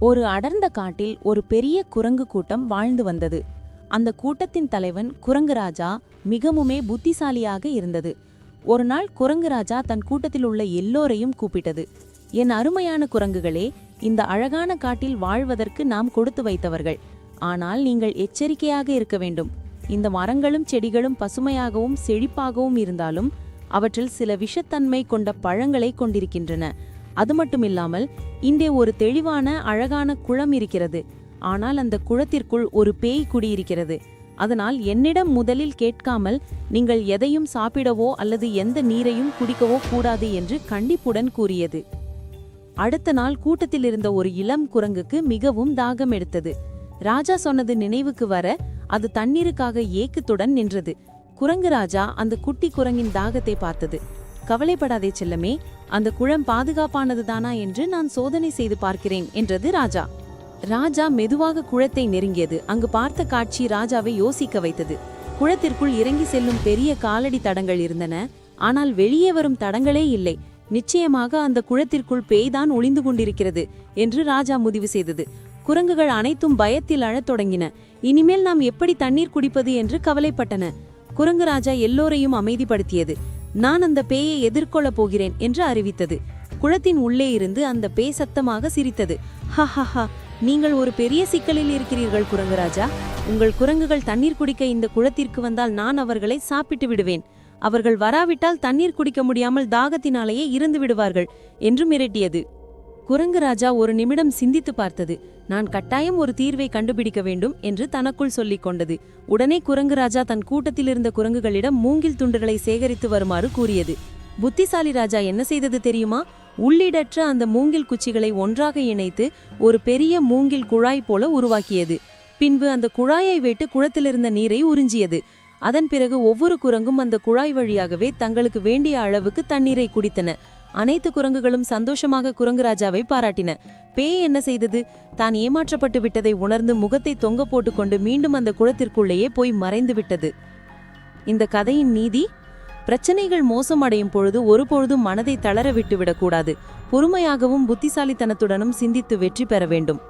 ஒரு அடர்ந்த காட்டில் ஒரு பெரிய குரங்கு கூட்டம் வாழ்ந்து வந்தது. அந்த கூட்டத்தின் தலைவன் குரங்கு ராஜா மிகவுமே புத்திசாலியாக இருந்தது. ஒரு நாள் குரங்கு ராஜா தன் கூட்டத்தில் உள்ள எல்லோரையும் கூப்பிட்டது. என் அருமையான குரங்குகளே இந்த அழகான காட்டில் வாழ்வதற்கு நாம் கொடுத்து வைத்தவர்கள். ஆனால் நீங்கள் எச்சரிக்கையாக இருக்க வேண்டும். இந்த மரங்களும் செடிகளும் பசுமையாகவும் செழிப்பாகவும் இருந்தாலும் அவற்றில் சில விஷத்தன்மை கொண்ட பழங்களை கொண்டிருக்கின்றன. அது மட்டுமில்லாமல் இங்கே ஒரு தெளிவான அழகான குளம் இருக்கிறது. ஆனால் அந்த குளத்திற்குள் ஒரு பேய் குடியிருக்கிறது. அதனால் என்னிடம் முதலில் கேட்காமல் நீங்கள் எதையும் சாப்பிடவோ அல்லது எந்த நீரையும் குடிக்கவோ கூடாது என்று கண்டிப்புடன் கூறியது. அடுத்த நாள் கூட்டத்தில் இருந்த ஒரு இளம் குரங்குக்கு மிகவும் தாகம் எடுத்தது. ராஜா சொன்னது நினைவுக்கு வர அது தண்ணீருக்காக ஏக்கத்துடன் நின்றது. குரங்கு ராஜா அந்த குட்டி குரங்கின் தாகத்தை பார்த்தது. கவலைப்படாதே செல்லமே அந்த குளம் பாதுகாப்பானது தானா என்று நான் சோதனை செய்து பார்க்கிறேன் என்றது ராஜா. ராஜா மெதுவாக குளத்தை நெருங்கியது. அங்கு பார்த்த காட்சி ராஜாவை யோசிக்க வைத்தது. குளத்திற்குள் இறங்கி செல்லும் பெரிய காலடி தடங்கள் இருந்தன. ஆனால் வெளியே வரும் தடங்களே இல்லை. நிச்சயமாக அந்த குளத்திற்குள் பேய்தான் ஒளிந்து கொண்டிருக்கிறது என்று ராஜா முடிவு செய்தது. குரங்குகள் அனைத்தும் பயத்தில் அழத் தொடங்கின. இனிமேல் நாம் எப்படி தண்ணீர் குடிப்பது என்று கவலைப்பட்டன. குரங்கு ராஜா எல்லோரையும் அமைதிப்படுத்தியது. நான் அந்த பேயை எதிர்கொள்ளப் போகிறேன் என்று அறிவித்தது. குளத்தின் உள்ளே இருந்து அந்த பேய் சத்தமாக சிரித்தது. ஹஹஹா நீங்கள் ஒரு பெரிய சிக்கலில் இருக்கிறீர்கள் குரங்குராஜா. உங்கள் குரங்குகள் தண்ணீர் குடிக்க இந்த குளத்திற்கு வந்தால் நான் அவர்களை சாப்பிட்டு விடுவேன். அவர்கள் வராவிட்டால் தண்ணீர் குடிக்க முடியாமல் தாகத்தினாலேயே இருந்து விடுவார்கள் என்று மிரட்டியது. குரங்கு ராஜா ஒரு நிமிடம் சிந்தித்து பார்த்தது. நான் கட்டாயம் ஒரு தீர்வை கண்டுபிடிக்க வேண்டும் என்று தனக்குள் சொல்லிக் கொண்டது. உடனே குரங்கு ராஜா தன் கூட்டத்தில் இருந்த குரங்குகளிடம் மூங்கில் துண்டுகளை சேகரித்து வருமாறு கூறியது. புத்திசாலி ராஜா என்ன செய்தது தெரியுமா? உள்ளிடற்ற அந்த மூங்கில் குச்சிகளை ஒன்றாக இணைத்து ஒரு பெரிய மூங்கில் குழாய் போல உருவாக்கியது. பின்பு அந்த குழாயை வெட்டு குளத்திலிருந்த நீரை உறிஞ்சியது. அதன் பிறகு ஒவ்வொரு குரங்கும் அந்த குழாய் வழியாகவே தங்களுக்கு வேண்டிய அளவுக்கு தண்ணீரை குடித்தன. அனைத்து குரங்குகளும் சந்தோஷமாக குரங்கு ராஜாவை பாராட்டின. பேய் என்ன செய்தது? தான் ஏமாற்றப்பட்டு விட்டதை உணர்ந்து முகத்தை தொங்க போட்டுக்கொண்டு மீண்டும் அந்த குளத்திற்குள்ளேயே போய் மறைந்து விட்டது. இந்த கதையின் நீதி? பிரச்சனைகள் மோசமடையும் பொழுது ஒருபொழுதும் மனதை தளர விட்டு விடக்கூடாது பொறுமையாகவும் புத்திசாலித்தனத்துடனும் சிந்தித்து வெற்றி பெற வேண்டும்.